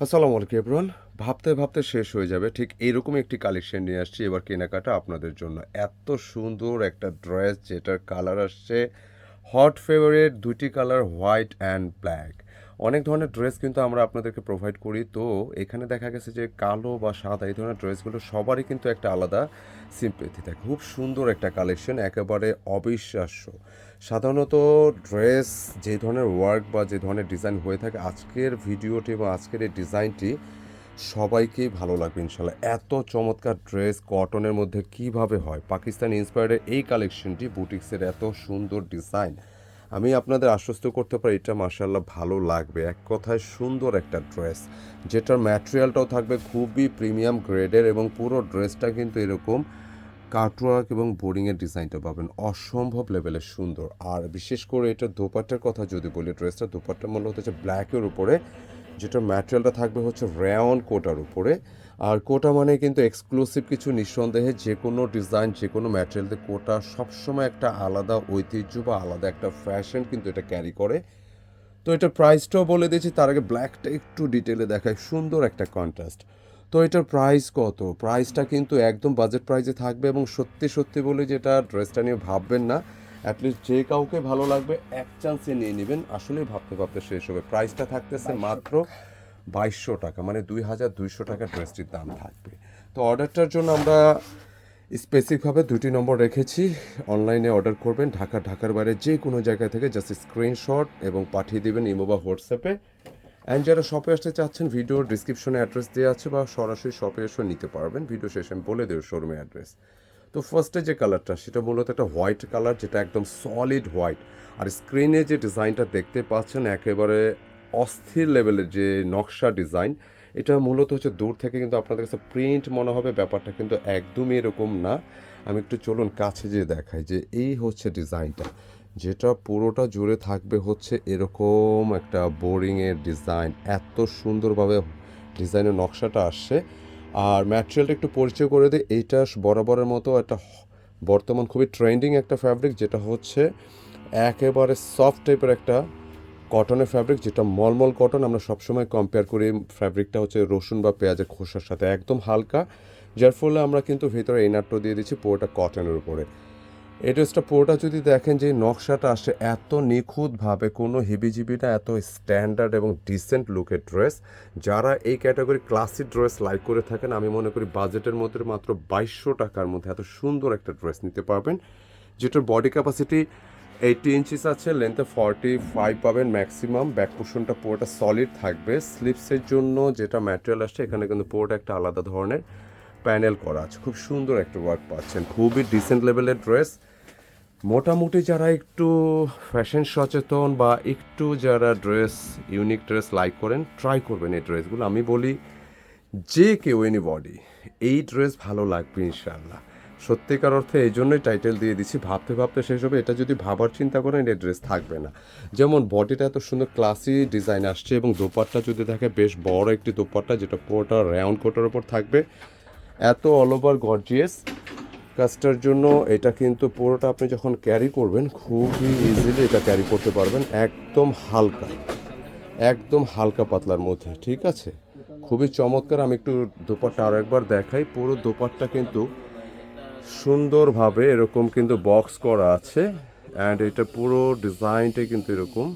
আসসালামু আলাইকুম এভরিওয়ান ভাবতে ভাবতে শেষ হয়ে যাবে। ঠিক এইরকম একটি কালেকশন নিয়ে আসছি। এবার কেনাকাটা আপনাদের জন্য। এত সুন্দর একটা ড্রেস যেটার কালার আসছে হট ফেভারিট দুটি কালার হোয়াইট অ্যান্ড ব্ল্যাক অনেক ধরনের ড্রেস কিন্তু আমরা আপনাদেরকে প্রোভাইড করি। তো এখানে দেখা গেছে যে কালো বা সাদা এই ধরনের ড্রেসগুলো সবারই কিন্তু একটা আলাদা সিম্পেথি থাকে। খুব সুন্দর একটা কালেকশন একেবারে অবিশ্বাস্য। সাধারণত ড্রেস যে ধরনের ওয়ার্ক বা যে ধরনের ডিজাইন হয়ে থাকে, আজকের ভিডিওটি বা আজকের এই ডিজাইনটি সবাইকেই ভালো লাগবে ইনশাল্লাহ। এত চমৎকার ড্রেস কটনের মধ্যে কীভাবে হয়? পাকিস্তান ইন্সপায়ার্ডের এই কালেকশনটি বুটিক্সের এত সুন্দর ডিজাইন আমি আপনাদের আশ্বস্ত করতে পারি, এটা মার্শাল্লাহ ভালো লাগবে। এক কথায় সুন্দর একটা ড্রেস। যেটার ম্যাটেরিয়ালটাও থাকবে খুবই প্রিমিয়াম গ্রেডের এবং পুরো ড্রেসটা কিন্তু এরকম কাটওয়ার্ক এবং বোর্ডিংয়ের ডিজাইনটা পাবেন। অসম্ভব লেভেলের সুন্দর। আর বিশেষ করে এটা দোপাট্টার কথা যদি বলি, ড্রেসটা দোপাট্টা মূল্য হচ্ছে ব্ল্যাকের উপরে। যেটার ম্যাটেরিয়ালটা থাকবে হচ্ছে রেয়ন কোটার উপরে। আর কোটা মানে কিন্তু এক্সক্লুসিভ কিছু নিঃসন্দেহে যে কোনো ডিজাইন যে কোনো ম্যাটেরিয়ালতে কোটা সবসময় একটা আলাদা ঐতিহ্য বা আলাদা একটা ফ্যাশন কিন্তু এটা ক্যারি করে। তো এটার প্রাইসটাও বলে দিয়েছি, তার আগে ব্ল্যাকটা একটু ডিটেলে দেখায় সুন্দর একটা কন্ট্রাস্ট তো এটার প্রাইস কত? প্রাইসটা কিন্তু একদম বাজেট প্রাইসে থাকবে এবং সত্যি সত্যি বলে যেটা ড্রেসটা নিয়ে ভাববেন না অ্যাটলিস্ট যে কাউকে ভালো লাগবে এক চান্সে নিয়ে নেবেন। আসলেই ভাবতে ভাবতে শেষ হবে। প্রাইসটা থাকতেছে মাত্র বাইশশো টাকা। মানে দুই হাজার দুইশো টাকা ড্রেসটির দাম থাকবে। তো অর্ডারটার জন্য আমরা স্পেসিফিকভাবে দুটি নম্বর রেখেছি। অনলাইনে অর্ডার করবেন ঢাকা ঢাকার বাইরে যে কোনো জায়গা থেকে জাস্ট স্ক্রিনশট এবং পাঠিয়ে দেবেন ইমো বা হোয়াটসঅ্যাপে। অ্যান্ড যারা শপে আসতে চাচ্ছেন ভিডিওর ডিসক্রিপশনে অ্যাড্রেস দেওয়া আছে বা সরাসরি শপে এসে নিতে পারবেন। ভিডিও শেষে আমি বলে দেবো শোরুমের অ্যাড্রেস তো ফার্স্টে যে কালারটা সেটা মূলত একটা হোয়াইট কালার যেটা একদম সলিড হোয়াইট আর স্ক্রিনে যে ডিজাইনটা দেখতে পাচ্ছেন, একেবারে অস্থির লেভেলের যে নকশা ডিজাইন এটা মূলত হচ্ছে দূর থেকে কিন্তু আপনাদের কাছে প্রিন্ট মনে হবে, ব্যাপারটা কিন্তু একদমই এরকম না। আমি একটু চলুন কাছে যে দেখাই যে এই হচ্ছে ডিজাইনটা যেটা পুরোটা জুড়ে থাকবে হচ্ছে এরকম একটা বোরিংয়ের ডিজাইন এত সুন্দরভাবে ডিজাইনের নকশাটা আসছে। আর ম্যাটেরিয়ালটা একটু পরিচয় করে দিই, এইটা বরাবরের মতো একটা বর্তমান খুবই ট্রেন্ডিং একটা ফ্যাব্রিক যেটা হচ্ছে একেবারে সফট টাইপের একটা কটনের ফ্যাব্রিক যেটা মলমল কটন আমরা সবসময় কম্পেয়ার করি ফ্যাব্রিকটা হচ্ছে রসুন বা পেঁয়াজের খোসার সাথে, একদম হালকা। যার ফলে আমরা কিন্তু ভেতরে এই নাট্য দিয়ে দিচ্ছি পুরোটা কটনের উপরে। এই ড্রেসটা পুরোটা যদি দেখেন যে নকশাটা আসে এত নিখুঁতভাবে, কোনো হিবিজিবি না, এত স্ট্যান্ডার্ড এবং ডিসেন্ট লুকের ড্রেস যারা এই ক্যাটাগরি ক্লাসিক ড্রেস লাইক করে থাকেন, আমি মনে করি বাজেটের মধ্যে মাত্র বাইশশো টাকার মধ্যে এত সুন্দর একটা ড্রেস নিতে পারবেন, যেটার বডি ক্যাপাসিটি এইটি ইঞ্চিস আছে লেন্থে ফর্টি ফাইভ পাবেন ম্যাক্সিমাম ব্যাক পোর্শনটা পুরোটা সলিড থাকবে। স্লিপসের জন্য যেটা ম্যাটেরিয়াল আসছে, এখানে কিন্তু পুরোটা একটা আলাদা ধরনের প্যানেল করা আছে। খুব সুন্দর একটা ওয়ার্ক পাচ্ছেন। খুবই ডিসেন্ট লেভেলের ড্রেস মোটামুটি যারা একটু ফ্যাশন সচেতন বা একটু যারা ড্রেস ইউনিক ড্রেস লাইক করেন ট্রাই করবেন এই ড্রেসগুলো আমি বলি যে কেউ এনি বডি এই ড্রেস ভালো লাগবে ইনশাল্লাহ সত্যিকার অর্থে এই জন্যই টাইটেল দিয়ে দিচ্ছি ভাবতে ভাবতে শেষ হবে। এটা যদি ভাবার চিন্তা করেন, এই ড্রেস থাকবে না। যেমন বডিটা এত সুন্দর ক্লাসি ডিজাইন আসছে এবং দোপাট্টা যদি থাকে বেশ বড় একটি দোপাট্টা, যেটা পুরোটা রাউন্ড কোটার ওপর থাকবে, এত অল ওভার গর্জিয়াস কাজটার জন্য এটা কিন্তু পুরোটা আপনি যখন ক্যারি করবেন, খুবই ইজিলি এটা ক্যারি করতে পারবেন, একদম হালকা একদম হালকা পাতলার মধ্যে, ঠিক আছে? খুবই চমৎকার, আমি একটু দোপাট্টা আরও একবার দেখাই, পুরো দোপাট্টা কিন্তু সুন্দরভাবে এরকম কিন্তু বক্স করা আছে অ্যান্ড এটা পুরো ডিজাইনটাই কিন্তু এরকম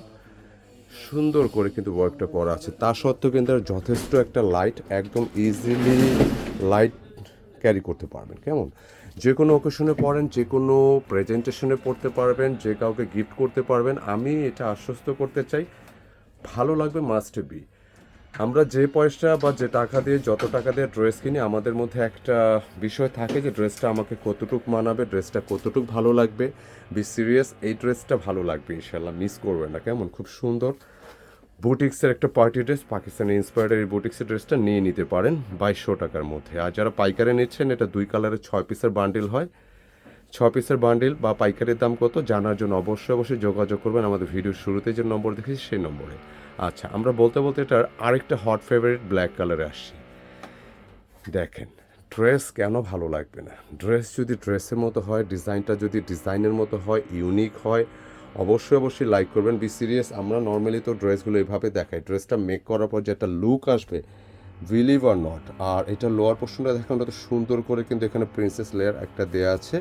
সুন্দর করে কিন্তু ওয়ার্কটা করা আছে। তা সত্ত্বেও কিন্তু যথেষ্ট একটা লাইট একদম ইজিলি লাইট ক্যারি করতে পারবেন, কেমন? যে কোনো অকেশনে পড়েন, যে কোনো প্রেজেন্টেশনে পড়তে পারবেন, যে কাউকে গিফট করতে পারবেন। আমি এটা আশ্বস্ত করতে চাই, ভালো লাগবে মাস্ট বি আমরা যে পয়সা বা যে টাকা দিয়ে, যত টাকা দিয়ে ড্রেস কিনি, আমাদের মধ্যে একটা বিষয় থাকে যে ড্রেসটা আমাকে কতটুক মানাবে ড্রেসটা কতটুক ভালো লাগবে। বি সিরিয়াস এই ড্রেসটা ভালো লাগবে ইনশাল্লাহ মিস করবেন না, কেমন? খুব সুন্দর। বুটিক্সের একটা পার্টি ড্রেস, পাকিস্তানি ইন্সপায়ার্ড এই বুটিক্সের ড্রেসটা নিয়ে নিতে পারেন বাইশশো টাকার মধ্যে। আর যারা পাইকারে নিচ্ছেন, এটা দুই কালারের ছয় পিসের বান্ডিল হয়। ছ পিসের বান্ডিল বা পাইকারির দাম কত, জানার জন্য অবশ্যই অবশ্যই যোগাযোগ করবেন। আমাদের ভিডিওর শুরুতে যে নম্বর দেখেছি, সেই নম্বরে। আচ্ছা আমরা বলতে বলতে এটার আরেকটা হট ফেভারিট ব্ল্যাক কালারে আসছি। দেখেন ড্রেস কেন ভালো লাগবে না? ড্রেস যদি ড্রেসের মতো হয় ডিজাইনটা যদি ডিজাইনের মতো হয় ইউনিক হয় অবশ্যই অবশ্যই লাইক করবেন। বি সিরিয়াস আমরা নর্মালি তো ড্রেসগুলো এভাবে দেখাই। ড্রেসটা মেক করার পর যে একটা লুক আসবে বিলিভ আর নট আর এটা লোয়ার পোর্শনটা দেখেন তো সুন্দর করে কিন্তু এখানে প্রিন্সেস লেয়ার একটা দেয়া আছে।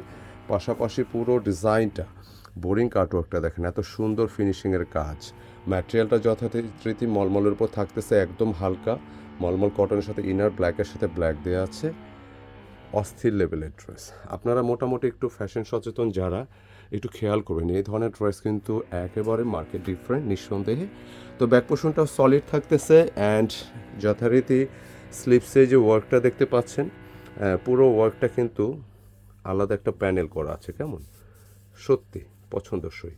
পাশাপাশি পুরো ডিজাইনটা বোরিং কার্টওয়ার্কটা দেখেন, এত সুন্দর ফিনিশিংয়ের কাজ। ম্যাটেরিয়ালটা যথারীতি মলমলের উপর থাকতেছে, একদম হালকা। মলমল কটনের সাথে ইনার ব্ল্যাকের সাথে ব্ল্যাক দেওয়া আছে। অস্থির লেভেলের ড্রেস আপনারা মোটামুটি একটু ফ্যাশন সচেতন যারা, একটু খেয়াল করবেন, এই ধরনের ড্রেস কিন্তু একেবারে মার্কেট ডিফারেন্ট নিঃসন্দেহে। তো ব্যাক পোর্শনটাও সলিড থাকতেছে অ্যান্ড যথারীতি স্লিপসে যে ওয়ার্কটা দেখতে পাচ্ছেন পুরো ওয়ার্কটা কিন্তু আলাদা একটা প্যানেল করা আছে, কেমন? সত্যি, পছন্দসই।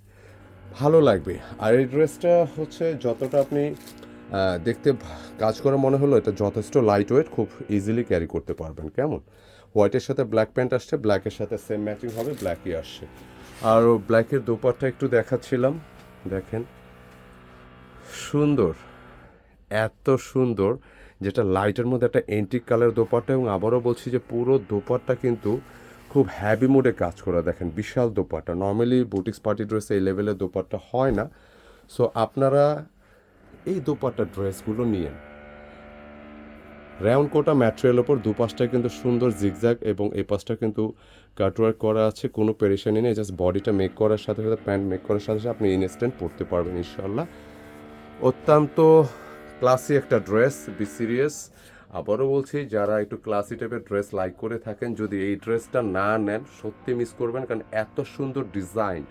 ভালো লাগবে। আর এই ড্রেসটা হচ্ছে যতটা আপনি দেখতে কাজ করে মনে হলো, এটা যথেষ্ট লাইট ওয়েট খুব ইজিলি ক্যারি করতে পারবেন, কেমন? হোয়াইটের সাথে ব্ল্যাক প্যান্ট আসছে, ব্ল্যাকের সাথে সেম ম্যাচিং হবে, ব্ল্যাকই আসছে। আর ব্ল্যাকের দোপারটা একটু দেখাচ্ছিলাম, দেখেন। সুন্দর, এত সুন্দর, যেটা লাইটের মধ্যে একটা এন্টিক কালার দোপাট্টা, এবং আবারও বলছি যে পুরো দোপাট্টা কিন্তু খুব হ্যাভি মোডে কাজ করা, দেখেন, বিশাল দোপাট্টা। নর্মালি বুটিক্স পার্টি ড্রেসে এই লেভেলের দোপাট্টা হয় না। সো আপনারা এই দোপাট্টা ড্রেসগুলো নিয়েন। রাউন্ড কোটা ম্যাটেরিয়াল ওপর দুপাশটা কিন্তু সুন্দর জিগজ্যাগ এবং এই পাশটা কিন্তু কাটওয়ার্ক করা আছে, কোনো পেরেশানি নেই জাস্ট বডিটা মেক করার সাথে সাথে প্যান্ট মেক করার সাথে সাথে আপনি ইনস্ট্যান্ট পরতে পারবেন ইনশাল্লাহ অত্যন্ত ক্লাসি একটা ড্রেস বি সিরিয়াস আবারও বলছি, যারা একটু ক্লাসি টাইপের ড্রেস লাইক করে থাকেন, যদি এই ড্রেসটা না নেন, সত্যি মিস করবেন, কারণ এত সুন্দর ডিজাইন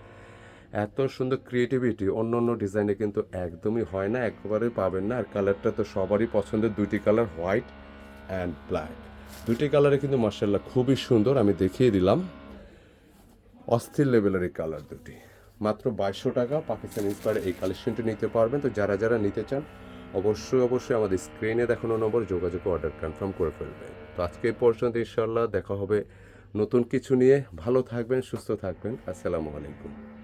এত সুন্দর ক্রিয়েটিভিটি অন্য অন্য ডিজাইনে কিন্তু একদমই হয় না একবারে পাবেন না। আর কালারটা তো সবারই পছন্দের, দুইটি কালার হোয়াইট অ্যান্ড ব্ল্যাক দুটি কালারে কিন্তু মার্শাল্লাহ খুবই সুন্দর, আমি দেখিয়ে দিলাম। অস্থির লেভেলের এই কালার দুটি। মাত্র বাইশশো টাকা, পাকিস্তান ইন্সপায়ার এই কালেকশনটি নিতে পারবেন। তো যারা যারা নিতে চান, অবশ্যই অবশ্যই আমাদের স্ক্রিনে দেখানো নম্বর যোগাযোগ অর্ডার কনফার্ম করে ফেলবেন। তো আজকে এই পর্যন্ত ইনশাল্লাহ দেখা হবে নতুন কিছু নিয়ে। ভালো থাকবেন, সুস্থ থাকবেন। আসসালামু আলাইকুম।